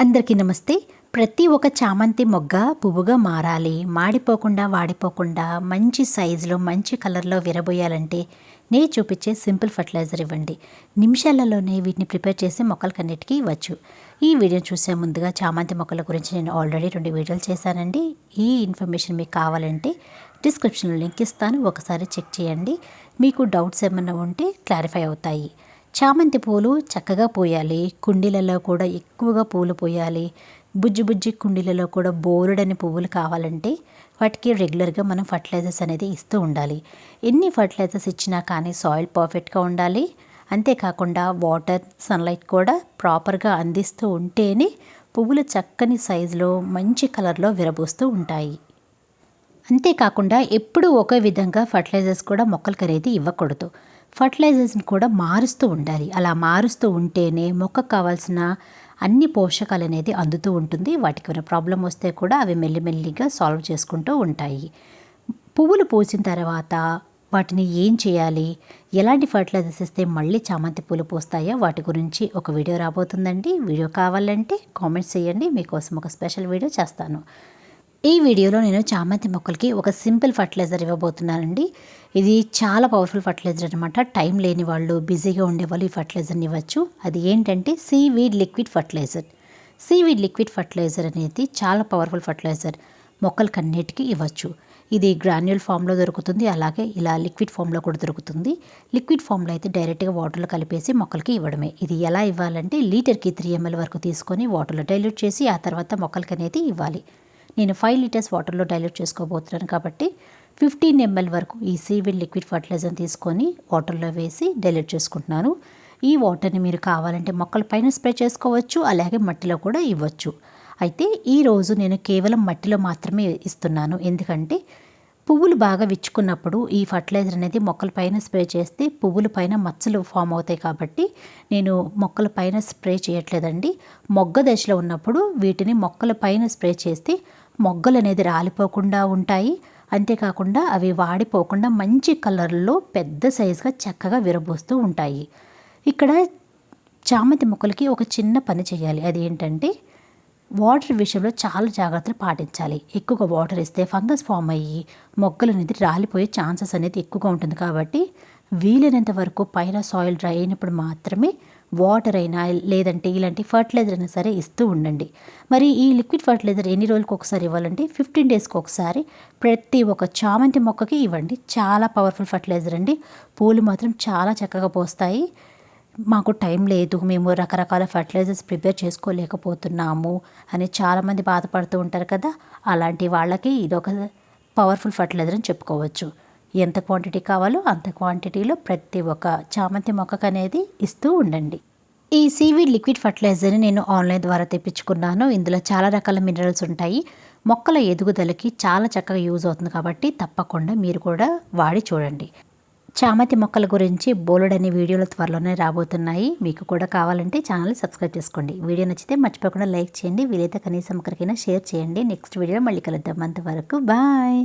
అందరికీ నమస్తే. ప్రతి ఒక్క చామంతి మొగ్గ పువ్వుగా మారాలి. మాడిపోకుండా వాడిపోకుండా మంచి సైజులో మంచి కలర్లో విరబోయాలంటే నేను చూపించే సింపుల్ ఫర్టిలైజర్ ఇవ్వండి. నిమిషాలలోనే వీటిని ప్రిపేర్ చేసి మొక్కలకన్నిటికీ ఇవ్వచ్చు. ఈ వీడియో చూసే ముందుగా చామంతి మొక్కల గురించి నేను ఆల్రెడీ రెండు వీడియోలు చేశానండి. ఈ ఇన్ఫర్మేషన్ మీకు కావాలంటే డిస్క్రిప్షన్లో లింక్ ఇస్తాను. ఒకసారి చెక్ చేయండి. మీకు డౌట్స్ ఏమైనా ఉంటే క్లారిఫై అవుతాయి. చామంతి పూలు చక్కగా పోయాలి. కుండీలలో కూడా ఎక్కువగా పూలు పోయాలి. బుజ్జి బుజ్జి కుండీలలో కూడా బోరుడని పువ్వులు కావాలంటే వాటికి రెగ్యులర్గా మనం ఫర్టిలైజర్స్ అనేది ఇస్తూ ఉండాలి. ఎన్ని ఫర్టిలైజర్స్ ఇచ్చినా కానీ సాయిల్ పర్ఫెక్ట్గా ఉండాలి. అంతేకాకుండా వాటర్ సన్లైట్ కూడా ప్రాపర్గా అందిస్తూ ఉంటేనే పువ్వులు చక్కని సైజులో మంచి కలర్లో విరబూస్తూ ఉంటాయి. అంతేకాకుండా ఎప్పుడూ ఒకే విధంగా ఫర్టిలైజర్స్ కూడా మొక్కలకు అనేది ఇవ్వకూడదు. ఫర్టిలైజర్స్ని కూడా మారుస్తూ ఉండాలి. అలా మారుస్తూ ఉంటేనే మొక్కకు కావాల్సిన అన్ని పోషకాలు అనేది అందుతూ ఉంటుంది. వాటికి ఏమైనా ప్రాబ్లం వస్తే కూడా అవి మెల్లిమెల్లిగా సాల్వ్ చేసుకుంటూ ఉంటాయి. పువ్వులు పూసిన తర్వాత వాటిని ఏం చేయాలి? ఎలాంటి ఫర్టిలైజర్స్ ఇస్తే మళ్ళీ చామంతి పూలు పూస్తాయో? వాటి గురించి ఒక వీడియో రాబోతుందండి. వీడియో కావాలంటే కామెంట్స్ చేయండి. మీకోసం ఒక స్పెషల్ వీడియో చేస్తాను. ఈ వీడియోలో నేను చామంతి మొక్కలకి ఒక సింపుల్ ఫర్టిలైజర్ ఇవ్వబోతున్నానండి. ఇది చాలా పవర్ఫుల్ ఫర్టిలైజర్ అనమాట టైం లేని వాళ్ళు బిజీగా ఉండేవాళ్ళు ఈ ఫర్టిలైజర్ని ఇవ్వచ్చు. అది ఏంటంటే seaweed liquid fertiliser. Seaweed liquid fertiliser అనేది చాలా పవర్ఫుల్ ఫర్టిలైజర్ మొక్కలకి అన్నిటికీ ఇవ్వచ్చు. ఇది గ్రాన్యుల్ ఫామ్లో దొరుకుతుంది అలాగే ఇలా లిక్విడ్ ఫామ్లో కూడా దొరుకుతుంది. లిక్విడ్ ఫామ్లో అయితే డైరెక్ట్గా వాటర్లో కలిపేసి మొక్కలకి ఇవ్వడమే. ఇది ఎలా ఇవ్వాలంటే లీటర్కి త్రీ ఎంఎల్ వరకు తీసుకొని వాటర్లో డైల్యూట్ చేసి ఆ తర్వాత మొక్కలకి అనేది ఇవ్వాలి. నేను ఫైవ్ లీటర్స్ వాటర్లో డైల్యూట్ చేసుకోబోతున్నాను కాబట్టి ఫిఫ్టీన్ ఎంఎల్ వరకు ఈ సీవిడ్ లిక్విడ్ ఫర్టిలైజర్ తీసుకొని వాటర్లో వేసి డైల్యూట్ చేసుకుంటున్నాను. ఈ వాటర్ని మీరు కావాలంటే మొక్కల పైన స్ప్రే చేసుకోవచ్చు అలాగే మట్టిలో కూడా ఇవ్వచ్చు. అయితే ఈరోజు నేను కేవలం మట్టిలో మాత్రమే ఇస్తున్నాను. ఎందుకంటే పువ్వులు బాగా విచ్చుకున్నప్పుడు ఈ ఫర్టిలైజర్ అనేది మొక్కల పైన స్ప్రే చేస్తే పువ్వుల పైన మచ్చలు ఫామ్ అవుతాయి కాబట్టి నేను మొక్కల పైన స్ప్రే చేయట్లేదండి. మొగ్గ దశలో ఉన్నప్పుడు వీటిని మొక్కల పైన స్ప్రే చేస్తే మొగ్గలు అనేది రాలిపోకుండా ఉంటాయి. అంతేకాకుండా అవి వాడిపోకుండా మంచి కలర్లో పెద్ద సైజుగా చక్కగా విరబోస్తూ ఉంటాయి. ఇక్కడ చామంతి మొక్కలకి ఒక చిన్న పని చేయాలి. అది ఏంటంటే వాటర్ విషయంలో చాలా జాగ్రత్తలు పాటించాలి. ఎక్కువగా వాటర్ ఇస్తే ఫంగస్ ఫామ్ అయ్యి మొక్కలు అనేది రాలిపోయే ఛాన్సెస్ అనేది ఎక్కువగా ఉంటుంది కాబట్టి వీలైనంత వరకు పైన సాయిల్ డ్రై అయినప్పుడు మాత్రమే వాటర్ అయినా లేదంటే ఇలాంటి ఫర్టిలైజర్ అయినా సరే ఇస్తూ ఉండండి. మరి ఈ లిక్విడ్ ఫర్టిలైజర్ ఎన్ని రోజులకు ఒకసారి ఇవ్వాలంటే ఫిఫ్టీన్ డేస్కి ఒకసారి ప్రతి ఒక్క చామంతి మొక్కకి ఇవ్వండి. చాలా పవర్ఫుల్ ఫర్టిలైజర్ అండి. పూలు మాత్రం చాలా చక్కగా పోస్తాయి. మాకు టైం లేదు. మేము రకరకాల ఫర్టిలైజర్స్ ప్రిపేర్ చేసుకోలేకపోతున్నాము అని చాలామంది బాధపడుతూ ఉంటారు కదా. అలాంటి వాళ్ళకి ఇది ఒక పవర్ఫుల్ ఫర్టిలైజర్ అని చెప్పుకోవచ్చు. ఎంత క్వాంటిటీ కావాలో అంత క్వాంటిటీలో ప్రతి ఒక్క చామంతి మొక్కకు అనేది ఇస్తూ ఉండండి. ఈ సీవీడ్ లిక్విడ్ ఫర్టిలైజర్ని నేను ఆన్లైన్ ద్వారా తెప్పించుకున్నాను. ఇందులో చాలా రకాల మినరల్స్ ఉంటాయి. మొక్కల ఎదుగుదలకి చాలా చక్కగా యూజ్ అవుతుంది కాబట్టి తప్పకుండా మీరు కూడా వాడి చూడండి. చామంతి మొక్కల గురించి బోలెడని వీడియోలు త్వరలోనే రాబోతున్నాయి. మీకు కూడా కావాలంటే ఛానల్ సబ్స్క్రైబ్ చేసుకోండి. వీడియో నచ్చితే మర్చిపోకుండా లైక్ చేయండి. వీలైతే కనీసం ఒకరికైనా షేర్ చేయండి. నెక్స్ట్ వీడియో మళ్ళీ కలుద్దాం. అంతవరకు బాయ్